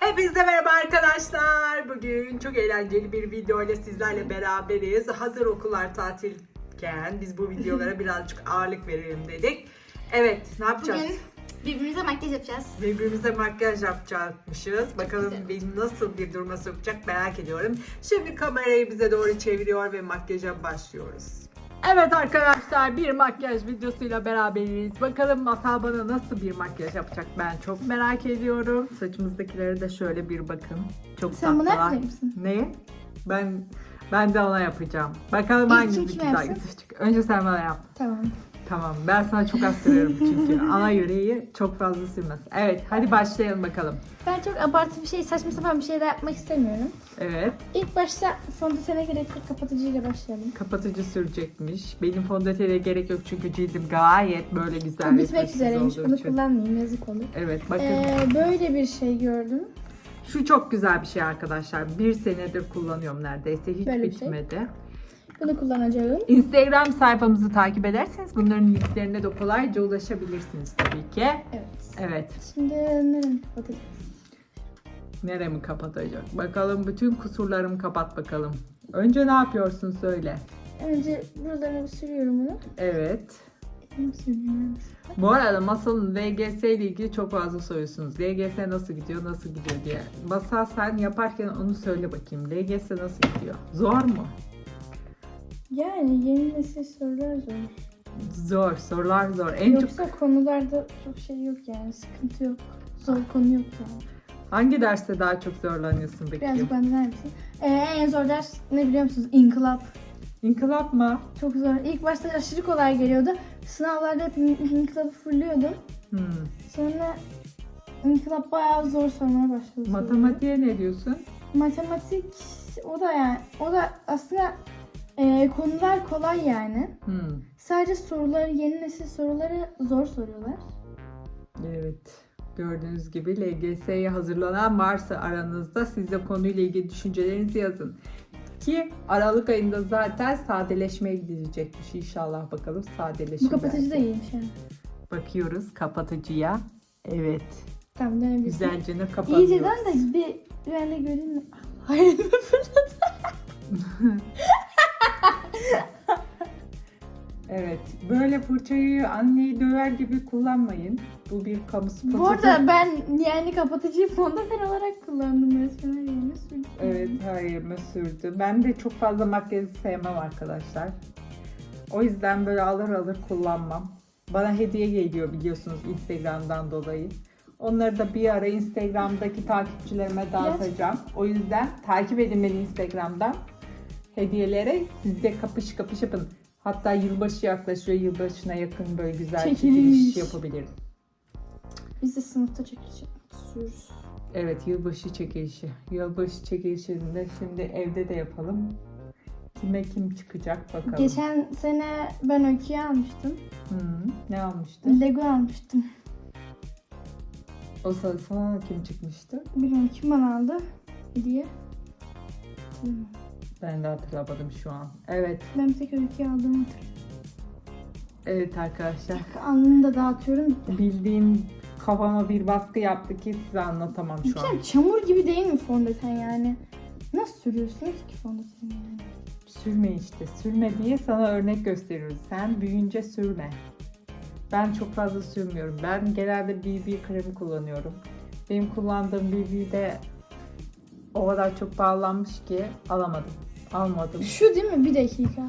Hepinize merhaba arkadaşlar. Bugün çok eğlenceli bir video ile sizlerle beraberiz. Hazır okullar tatilken biz bu videolara birazcık ağırlık verelim dedik. Evet, ne yapacağız? Bugün birbirimize makyaj yapacağız. Birbirimize makyaj yapacakmışız. Bakalım Güzel. beni nasıl bir duruma sokacak merak ediyorum. Şimdi kamerayı bize doğru çeviriyor ve makyaja başlıyoruz. Evet arkadaşlar bir makyaj videosuyla beraberiz. Bakalım Masal bana nasıl bir makyaj yapacak ben çok merak ediyorum. Saçımızdakilere de şöyle bir bakın. Çok Sen bunu tatlılar. yapmayacak mısın? Ne? Ben ben de ona yapacağım. Bakalım İlk hangisi kim kime daha yapsın? güzel çıkacak. Önce sen bana yap. Tamam. Tamam ben sana çok az sürüyorum çünkü ana yüreği çok fazla sürmez. Evet hadi başlayalım bakalım. Ben çok abartı bir şey, saçma sapan bir şeyler yapmak istemiyorum. Evet İlk başta fondötene gerek yok, kapatıcıyla başlayalım. kapatıcı sürecekmiş. Benim fondötene gerek yok çünkü cildim gayet böyle güzel Bu ve bitmek üzereymiş, olduğu bunu için. kullanmayayım, yazık olur. Evet bakın Ee, böyle bir şey gördüm. şu çok güzel bir şey arkadaşlar. Bir senedir kullanıyorum neredeyse hiç Böyle bir şey. bitmedi. Bunu kullanacağım. Instagram sayfamızı takip ederseniz bunların linklerine de kolayca ulaşabilirsiniz tabii ki. Evet. Evet. Şimdi nereden kapatacağız? Neremi kapatacak? Bakalım bütün kusurlarımı kapat bakalım. Önce ne yapıyorsun söyle. Önce buralarına bir sürüyorum bunu. Evet. Bu arada Masal'ın LGS ile ilgili çok fazla soruyorsunuz. LGS nasıl gidiyor, nasıl gidiyor diye. Masal sen yaparken onu söyle bakayım. LGS nasıl gidiyor? Zor mu? Yani yeni nesil sorular zor. Zor, sorular zor. En çok Yoksa konularda çok şey yok yani, sıkıntı yok. Zor konu yok yani. hangi derste daha çok zorlanıyorsun peki? Birazcık benden misin? Ee, en zor ders ne biliyor musunuz? İnkılap. İnkılap mı? Çok zor. İlk başta aşırı kolay geliyordu. Sınavlarda hep in- inkılabı. Hmm. Sonra inkılap bayağı zor sormaya başladı. Matematiğe ne diyorsun? Matematik o da yani o da aslında e, konular kolay yani. Hmm. Sadece soruları yeni nesil soruları zor soruyorlar. Evet. Gördüğünüz gibi LGS'ye hazırlanan varsa aranızda siz de konuyla ilgili düşüncelerinizi yazın. Ki Aralık ayında zaten sadeleşmeye gidilecekmiş inşallah bakalım sadeleşir. Bu kapatıcı da iyiymiş yani. Bakıyoruz kapatıcıya. Evet. Tamam dönebilirsin. Güzelce ne kapatıyoruz. İyice dön de bir ben de göreyim? Hayır fırladı. Böyle fırçayı anneyi döver gibi kullanmayın. Bu bir kamu spotu. Bu arada ben yani kapatıcıyı fondöten olarak kullandım resmen yerine sürdüm. Evet her yerime sürdü. Ben de çok fazla makyajı sevmem arkadaşlar. O yüzden böyle alır alır kullanmam. Bana hediye geliyor biliyorsunuz Instagram'dan dolayı. Onları da bir ara Instagram'daki takipçilerime dağıtacağım. O yüzden takip edin beni Instagram'dan. Hediyelere siz de kapış kapış yapın. Hatta yılbaşı yaklaşıyor. Yılbaşına yakın böyle güzel Çekiliş. çekiliş yapabilirim. Biz de sınıfta çekecek sürürüz. Evet yılbaşı çekilişi. Yılbaşı çekilişinde şimdi evde de yapalım. Kime kim çıkacak bakalım. Geçen sene ben Öykü'ye almıştım. Hı, ne almıştın? Lego almıştım. O sana, sana kim çıkmıştı? Bilmiyorum kim bana aldı hediye. Bilmiyorum. Ben de hatırlamadım şu an. Evet. Ben tek Öykü'ye aldığımı hatırlıyorum. Evet arkadaşlar. Alnını da dağıtıyorum. bitti. Bildiğin kafama bir baskı yaptı ki size anlatamam şu an. Güzel çamur gibi değil mi fondöten yani? Nasıl sürüyorsunuz ki fondöteni yani? Sürme işte. Sürme diye sana örnek gösteriyoruz. Sen büyüyünce sürme. Ben çok fazla sürmüyorum. Ben genelde BB kremi kullanıyorum. Benim kullandığım BB de o kadar çok pahalanmış ki alamadım. Almadım. Şu değil mi? Bir dakika.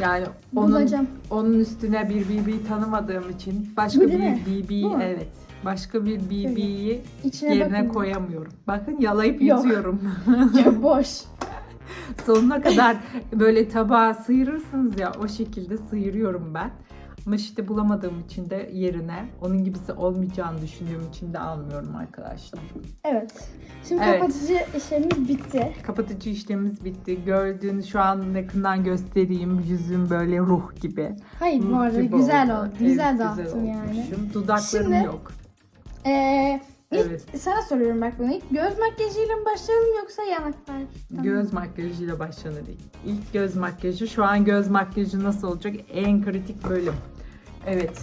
Yani onun Bulacağım. onun üstüne bir BB tanımadığım için başka Bu bir değil mi? BB Bu mu? evet. Başka bir BB'yi İçine yerine bakın. koyamıyorum. Bakın yalayıp Yok. yutuyorum. Ya boş. Sonuna kadar böyle tabağa sıyırırsınız ya o şekilde sıyırıyorum ben. Ama işte bulamadığım için de yerine onun gibisi olmayacağını düşündüğüm için de almıyorum arkadaşlar. Evet. Şimdi Evet. kapatıcı işlemimiz bitti. Kapatıcı işlemimiz bitti. Gördüğünüz şu an yakından göstereyim. Yüzüm böyle ruh gibi. Hayır bu Ruh arada gibi güzel oldu. Güzel Evet, dağıttım yani. olmuşum. Dudaklarım Şimdi- yok. Ee, ilk Evet. sana soruyorum bak bunu. İlk göz makyajıyla mı başlayalım yoksa yanaklar? Göz makyajıyla başlanır. İlk göz makyajı. Şu an göz makyajı nasıl olacak? En kritik bölüm. Evet.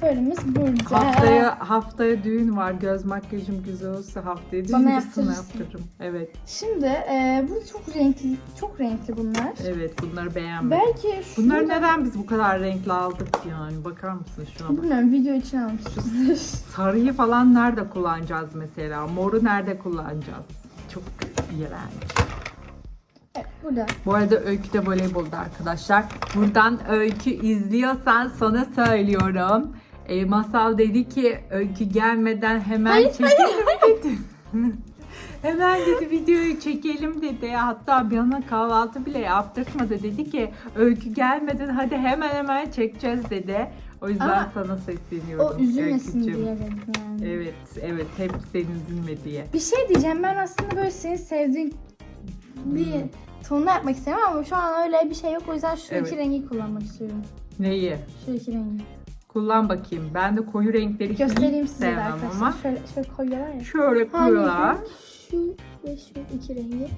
Fırımız burada. Haftaya haftaya düğün var. Göz makyajım güzel olsa haftaya düğün Bana yaptırırım. Evet. Şimdi e, bu çok renkli, çok renkli bunlar. Evet bunları beğenmedim. Belki şu Bunları neden biz bu kadar renkli aldık yani? Bakar mısın şuna bak. Bilmiyorum video için almışızdır. Sarıyı falan nerede kullanacağız mesela? Moru nerede kullanacağız? Çok iğrenç. Evet, burada. Bu arada Öykü de voleybolda arkadaşlar. Buradan Öykü izliyorsan sana söylüyorum. E, Masal dedi ki Öykü gelmeden hemen çekelim dedi. hemen dedi videoyu çekelim dedi. Hatta bana kahvaltı bile yaptırtmadı. Dedi ki Öykü gelmeden hadi hemen hemen çekeceğiz dedi. O yüzden Ama sana sesleniyorum. O üzülmesin Öykücüğüm. diye dedim yani. Evet, evet. Hep senin üzülme diye. Bir şey diyeceğim ben aslında böyle senin sevdiğin bir tonla yapmak istiyorum ama şu an öyle bir şey yok o yüzden şu Evet. iki rengi kullanmak istiyorum. Neyi? Şu iki rengi. Kullan bakayım. Ben de koyu renkleri Göstereyim hiç size de sevmem arkadaşlar. ama. Şöyle, şöyle koyuyorlar ya. Şöyle koyuyorlar. Şu ve şu iki rengi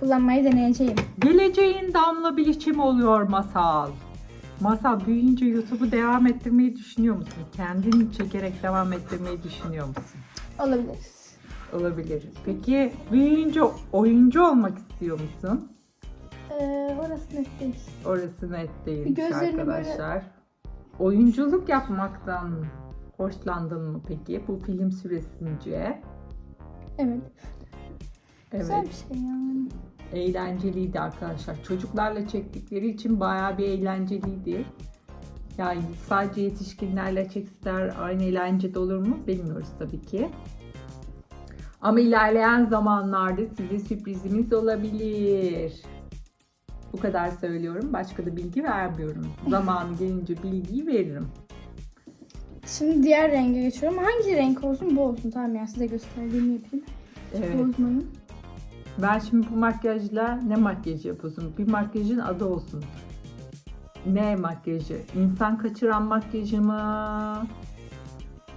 kullanmayı deneyeceğim. Geleceğin damla bilişim oluyor masal. Masal büyüyünce YouTube'u devam ettirmeyi düşünüyor musun? Kendin çekerek devam ettirmeyi düşünüyor musun? Olabilir. Olabilir. Peki büyüyünce oyuncu olmak istiyor musun? Ee, orası net değil. Orası net değilmiş gözlerini böyle- arkadaşlar. Oyunculuk yapmaktan hoşlandın mı peki bu film süresince? Evet. Evet. Güzel bir şey yani. eğlenceliydi arkadaşlar. Çocuklarla çektikleri için bayağı bir eğlenceliydi. Yani sadece yetişkinlerle çekseler aynı eğlencede olur mu bilmiyoruz tabii ki. Ama ilerleyen zamanlarda size sürprizimiz olabilir. Bu kadar söylüyorum. Başka da bilgi vermiyorum. Zamanı gelince bilgiyi veririm. Şimdi diğer renge geçiyorum. Hangi renk olsun? Bu olsun. Tamam ya size gösterdiğimi yapayım. Evet. Bozmayın. Ben şimdi bu makyajla ne makyajı yapıyorsun? Bir makyajın adı olsun. Ne makyajı? İnsan kaçıran makyajı mı?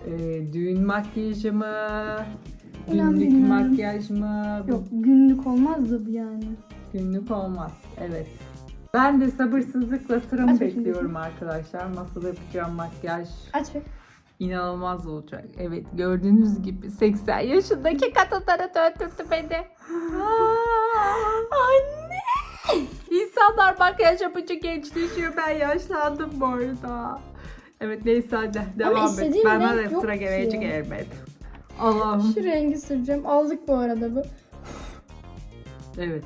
Ee, düğün makyajı mı? Günlük bilmiyorum. makyaj mı? Yok günlük olmazdı bu yani. Günlük olmaz. Evet. Ben de sabırsızlıkla sıramı Aç bakayım bekliyorum arkadaşlar. Masada yapacağım makyaj Aç inanılmaz olacak. Evet gördüğünüz gibi 80 yaşındaki kadınlara döndürdü beni. Anne! İnsanlar makyaj yapınca gençleşiyor. Ben yaşlandım bu arada. Evet neyse hadi devam et. istediğim Bana renk da yok sıra ki. gelecek elbet. Allah'ım. Şu rengi süreceğim. Aldık bu arada bu. Evet.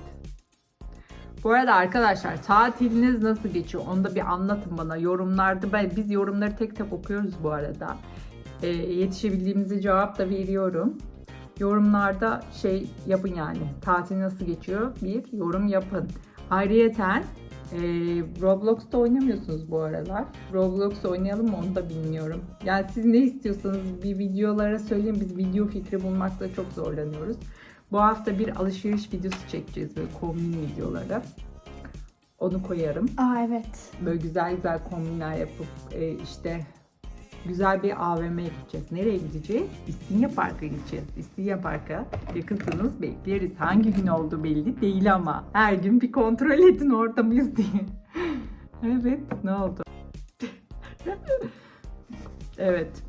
Bu arada arkadaşlar tatiliniz nasıl geçiyor? Onu da bir anlatın bana yorumlarda. Ben, biz yorumları tek tek okuyoruz bu arada. Ee, yetişebildiğimizi cevap da veriyorum. Yorumlarda şey yapın yani. Tatil nasıl geçiyor? Bir yorum yapın. Ayrıyeten e, Roblox'ta oynamıyorsunuz bu aralar. Roblox oynayalım mı onu da bilmiyorum. Yani siz ne istiyorsanız bir videolara söyleyin. Biz video fikri bulmakta çok zorlanıyoruz. Bu hafta bir alışveriş videosu çekeceğiz böyle kombin videoları. Onu koyarım. Aa evet. Böyle güzel güzel kombinler yapıp e, işte güzel bir AVM'ye gideceğiz. Nereye gideceğiz? İstinye Park'a gideceğiz. İstinye Park'a yakınsınız bekleriz. Hangi gün oldu belli değil ama her gün bir kontrol edin orada mıyız diye. evet ne oldu? evet.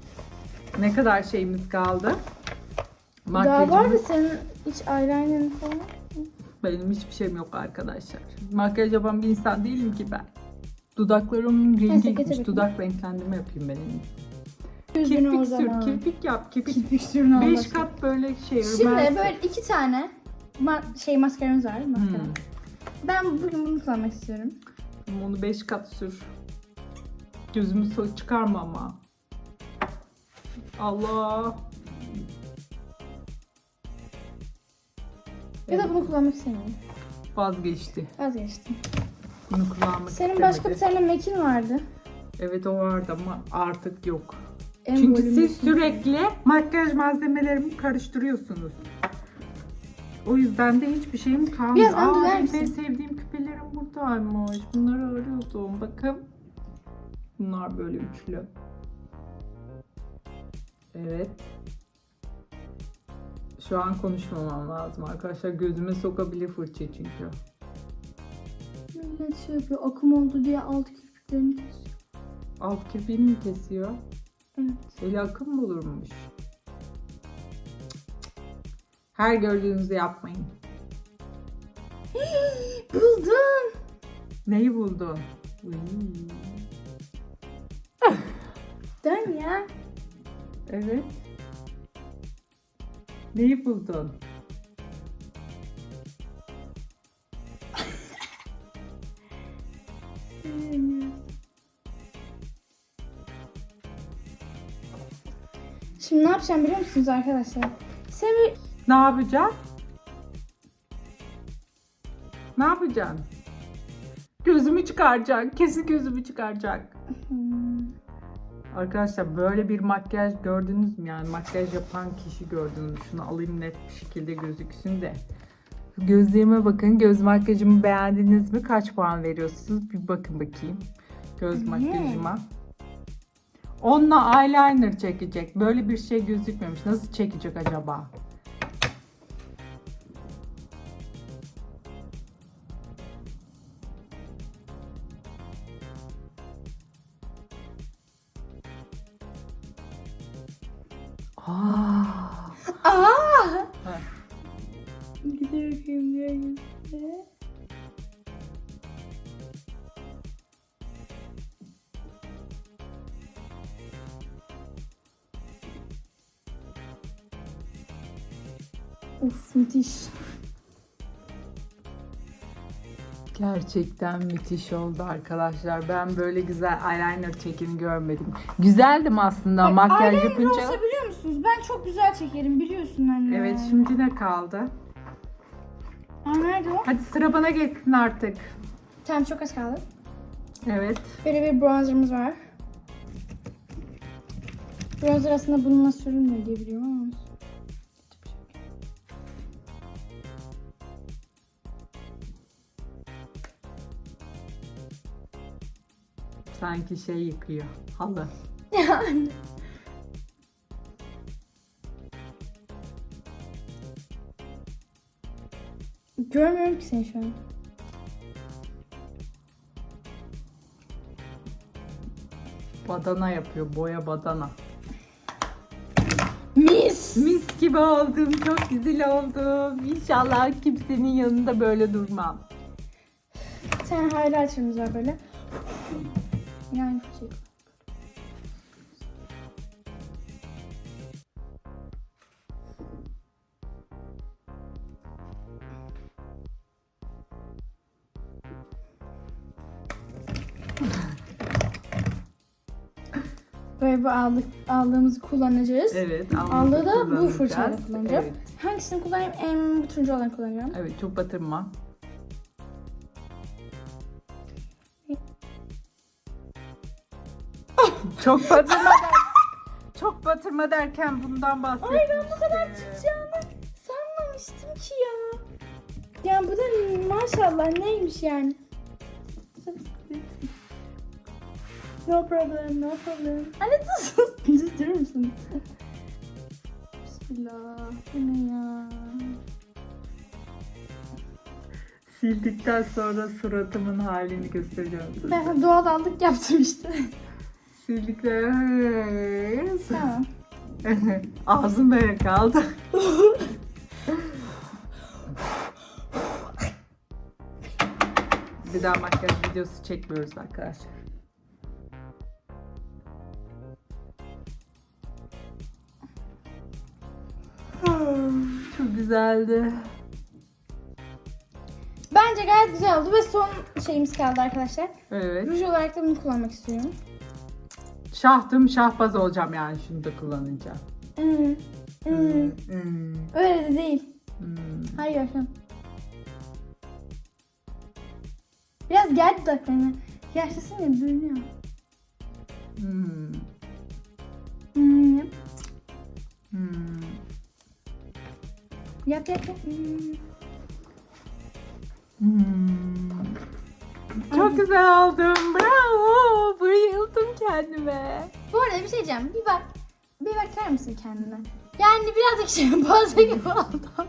Ne kadar şeyimiz kaldı? Daha var mı senin hiç eyeliner'ın falan? Benim hiçbir şeyim yok arkadaşlar. Makyaj yapan bir insan değilim ki ben. Dudaklarımın rengi gitmiş. Dudak renklendirme yapayım ben en iyisi. Yüzünü o Kirpik sür, zaman. kirpik yap, kirpik. Kirpik sürün Allah 5 aşkına. kat böyle şey. Şimdi rümen- böyle iki tane ma- şey maskaramız var. Maskara. Hmm. Ben bugün bunu kullanmak istiyorum. Onu 5 kat sür. Gözümü so çıkarma ama. Allah. Ya da Evet, bunu kullanmak istemiyorum. vazgeçti. Vazgeçtim. Bunu kullanmak Senin başka bir tane mekin vardı. Evet o vardı ama artık yok. En Çünkü volümlüsü. siz sürekli makyaj malzemelerimi karıştırıyorsunuz. O yüzden de hiçbir şeyim kalmıyor. Biraz ön döner en misin? sevdiğim küpelerim buradaymış. Bunları arıyordum. Bakın. Bunlar böyle üçlü. Evet. Şu an konuşmamam lazım arkadaşlar. Gözüme sokabilir fırça çünkü. Millet şey yapıyor. Akım oldu diye alt kirpiklerini kesiyor. Alt kirpiğini mi kesiyor? Evet. Eli akım mı olurmuş? Her gördüğünüzü yapmayın. Buldum. Neyi buldun? Dön ya. Evet. Neyi buldun? Şimdi ne yapacağım biliyor musunuz arkadaşlar? Sevi Ne yapacaksın? Ne yapacaksın? Gözümü çıkaracak. Kesin gözümü çıkaracak. Hmm. Arkadaşlar böyle bir makyaj gördünüz mü? Yani makyaj yapan kişi gördünüz. Şunu alayım net bir şekilde gözüksün de. Gözlerime bakın. Göz makyajımı beğendiniz mi? Kaç puan veriyorsunuz? Bir bakın bakayım. Göz makyajıma. Onunla eyeliner çekecek. Böyle bir şey gözükmemiş. Nasıl çekecek acaba? Uf müthiş. Gerçekten müthiş oldu arkadaşlar. Ben böyle güzel eyeliner çekimi görmedim. Güzeldim aslında Bak, makyaj eyeliner yapınca. olsa biliyor musunuz? Ben çok güzel çekerim biliyorsun anne. Evet şimdi ne kaldı? Aa nerede o? Hadi sıra bana geçsin artık. Tamam çok az kaldı. Evet. Böyle bir bronzerımız var. Bronzer aslında bununla sürülmüyor diye biliyorum ama. Sanki şey yıkıyor. Halı. Yani. Görmüyorum ki seni şu an. Badana yapıyor. Boya badana. Mis! Mis gibi oldum. Çok güzel oldum. İnşallah kimsenin yanında böyle durmam. Tane highlighter'ımız var böyle. Yani şey. Böyle bu aldık, aldığımızı kullanacağız. Evet. Aldığı da bu kullanacağız. fırçayla kullanacağım. Evet. Hangisini kullanayım? En bu turuncu olanı kullanacağım. Evet çok batırma. Çok batırma der- Çok batırma derken bundan bahsetmiştim. Ay ben bu kadar çıkacağını sanmamıştım ki ya. Yani bu da maşallah neymiş yani. No problem, no problem. Anne dur. Dur durur musun? Bismillah. Bu ne ya? Sildikten sonra suratımın halini göstereceğim. size. Ben doğal aldık yaptım işte. Sildikten tamam. Ağzım böyle kaldı. Bir daha makyaj videosu çekmiyoruz arkadaşlar. Çok güzeldi. Bence gayet güzel oldu ve son şeyimiz kaldı arkadaşlar. Evet. Ruj olarak da bunu kullanmak istiyorum. Şahtım şahbaz olacağım yani şunu da kullanınca. Hmm. Hmm. Hmm, Öyle de değil. hmm. Hayır. hı. Biraz gel dudaklarına. Yaşlısın ya bölünüyor. Hmm, Hmm. Hmm. yap yap. yap. Hmm. Hmm. Çok güzel oldum. Bravo. Kendime. Bu arada bir şey diyeceğim. Bir bak. Bir bakar mısın kendine? Yani birazcık şey bazı gibi oldum.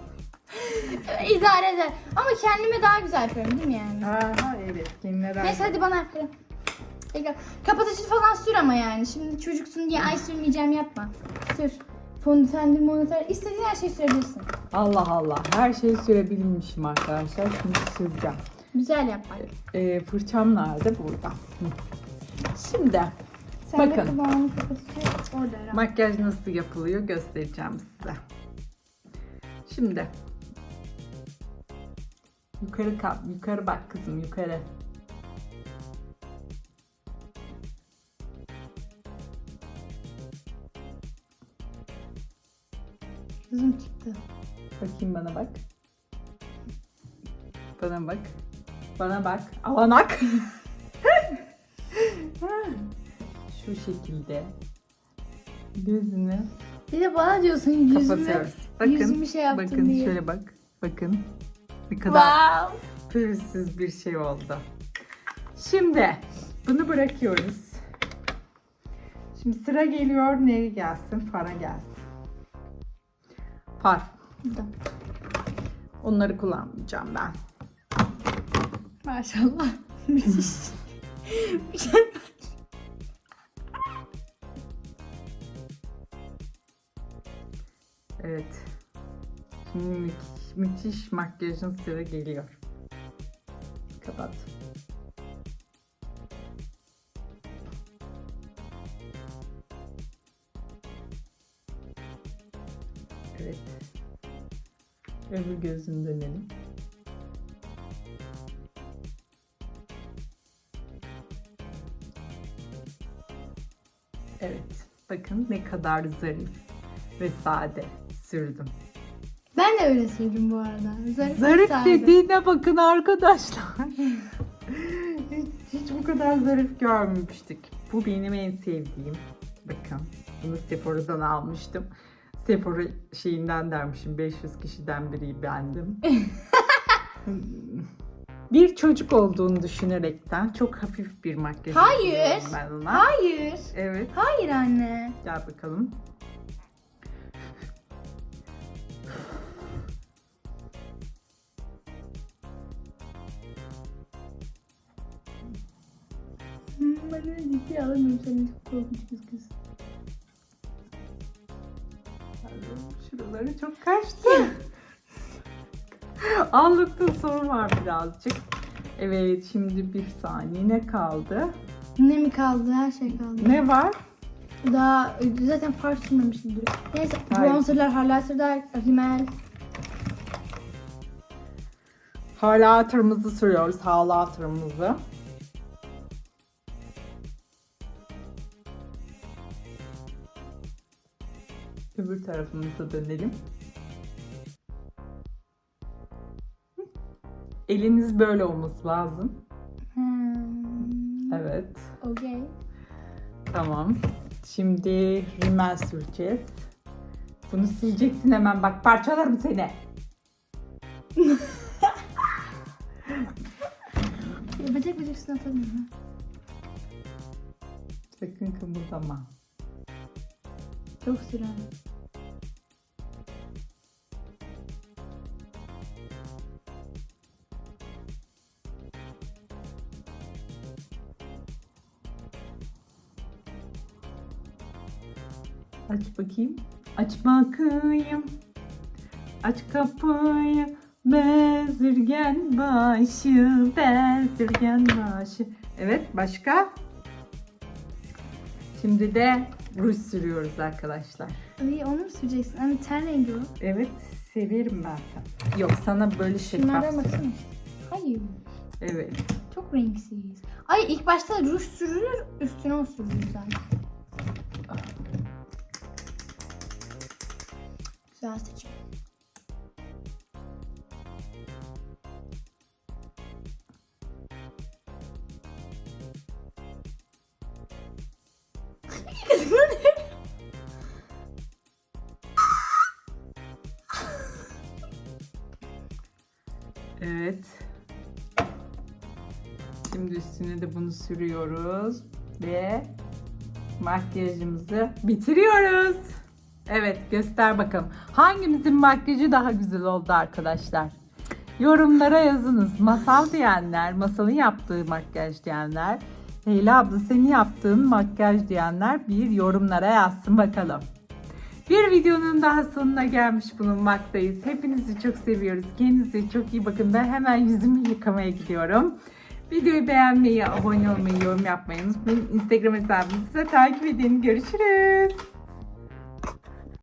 İdare eder. Ama kendime daha güzel yapıyorum değil mi yani? Aha evet. Kendine Neyse hadi bana aferin. Tekrar. Kapatıcı falan sür ama yani. Şimdi çocuksun diye ay sürmeyeceğim yapma. Sür. Fondötendir, monitör. istediğin her şeyi sürebilirsin. Allah Allah. Her şeyi sürebilmişim arkadaşlar. Şimdi süreceğim. Güzel yap. Ee, fırçam nerede? Burada. Hı. Şimdi Sen Bakın. de kulağını kapatıyor. Orada herhalde. makyaj nasıl yapılıyor göstereceğim size. Şimdi yukarı kap, yukarı bak kızım yukarı. Kızım çıktı. Bakayım bana bak. Bana bak. Bana bak. Avanak. Şu şekilde gözünü Bir de bana diyorsun yüzümü. kapatıyoruz. Bakın, yüzümü şey yaptın bakın diye. şöyle bak. Bakın ne kadar Wow. pürüzsüz bir şey oldu. Şimdi bunu bırakıyoruz. Şimdi sıra geliyor. Neye gelsin? Fara gelsin. Far. Onları kullanmayacağım ben. Maşallah. Müthiş. Evet. Şimdi müthiş, makyajın sıra geliyor. Kapat. Evet. Öbür gözünü dönelim. Evet. Bakın ne kadar zarif ve sade sürdüm. Ben de öyle sürdüm bu arada. Zarif, Zarif dediğine bakın arkadaşlar. hiç, hiç bu kadar zarif görmemiştik. Bu benim en sevdiğim. Bakın bunu Sephora'dan almıştım. Sephora şeyinden dermişim 500 kişiden biri bendim. bir çocuk olduğunu düşünerekten çok hafif bir makyaj Hayır. yapıyorum ben ona. Hayır. Evet Hayır anne. gel bakalım. Ciddiye alamıyorum seni çok korkunç kız kız. Şuraları çok kaçtı. Allıkta sorun var birazcık. Evet şimdi bir saniye ne kaldı? Ne mi kaldı? Her şey kaldı. Ne var? Daha zaten far sürmemişim duruyor. Neyse Hayır. bronzerlar, highlighterlar, rimel. Highlighter'ımızı sürüyoruz. Highlighter'ımızı. Öbür tarafımıza dönelim. Eliniz böyle olması lazım. Hmm. Evet. Okey. Tamam. Şimdi rimel süreceğiz. Bunu sileceksin hemen bak parçalarım seni. Ya bacak bacak üstüne atamıyorum. Sakın kımıldama. Çok süren. Bakayım. Aç bakayım. Aç kapıyı. Bezirgen başı, bezirgen başı. Evet, başka? Şimdi de ruj sürüyoruz arkadaşlar. İyi onu mu süreceksin? Hani ten rengi o. Evet, severim ben. Yok, sana böyle şeffaf. Şunlardan baksana. Hayır. Evet. Çok renksiz. Ay ilk başta ruj sürülür, üstüne o sürülür zaten. Bu ne? Evet. Şimdi üstüne de bunu sürüyoruz ve makyajımızı bitiriyoruz. Evet, göster bakalım. Hangimizin makyajı daha güzel oldu arkadaşlar? Yorumlara yazınız. Masal diyenler, masalın yaptığı makyaj diyenler Leyla abla senin yaptığın makyaj diyenler bir yorumlara yazsın bakalım. Bir videonun daha sonuna gelmiş bulunmaktayız. Hepinizi çok seviyoruz. Kendinize çok iyi bakın. Ben hemen yüzümü yıkamaya gidiyorum. Videoyu beğenmeyi, abone olmayı, yorum yapmayı unutmayın. Instagram hesabımızı da takip edin. Görüşürüz.